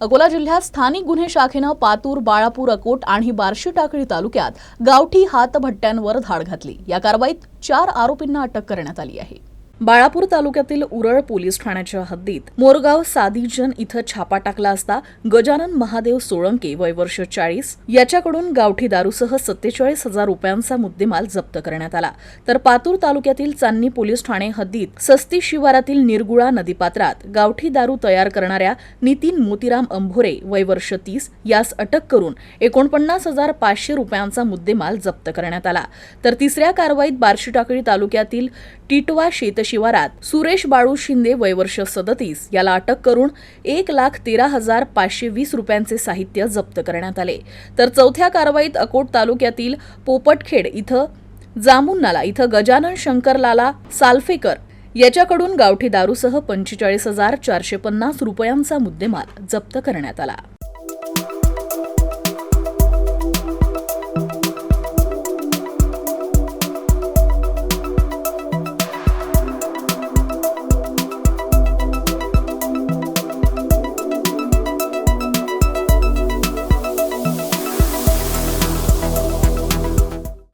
अकोला जिल्ह्यात स्थानिक गुन्हे शाखेनं पातूर बाळापूर अकोट आणि बार्शी टाकळी तालुक्यात गावठी हातभट्ट्यांवर धाड घातली. या कारवाईत चार आरोपींना अटक करण्यात आली आहे. बाळापूर तालुक्यातील उरळ पोलीस ठाण्याच्या हद्दीत मोरगाव सादीजन इथं छापा टाकला असता गजानन महादेव सोळंके वय वर्ष चाळीस याच्याकडून गावठी दारूसह सत्तेचाळीस हजार रुपयांचा मुद्देमाल जप्त करण्यात आला. तर पातूर तालुक्यातील चांदणी पोलीस ठाणे हद्दीत सस्ती शिवारातील निरगुळा नदीपात्रात गावठी दारू तयार करणाऱ्या नितीन मोतीराम अंभोरे वय वर्ष तीस यास अटक करून एकोणपन्नास हजार पाचशे रुपयांचा मुद्देमाल जप्त करण्यात आला. तर तिसऱ्या कारवाईत बार्शी टाकळी तालुक्यातील टिटवा शिवारात सुरेश बाळू शिंदे वयवर्ष सदतीस. याला अटक करून एक लाख तेरा हजार पाचशे वीस रुपयांचे साहित्य जप्त करण्यात आले. तर चौथ्या कारवाईत अकोट तालुक्यातील पोपटखेड इथं जामुन्नाला इथं गजानन शंकरलाला साल्फेकर याच्याकडून गावठी दारूसह पंचेचाळीस हजार चारशे पन्नास रुपयांचा मुद्देमाल जप्त करण्यात आला.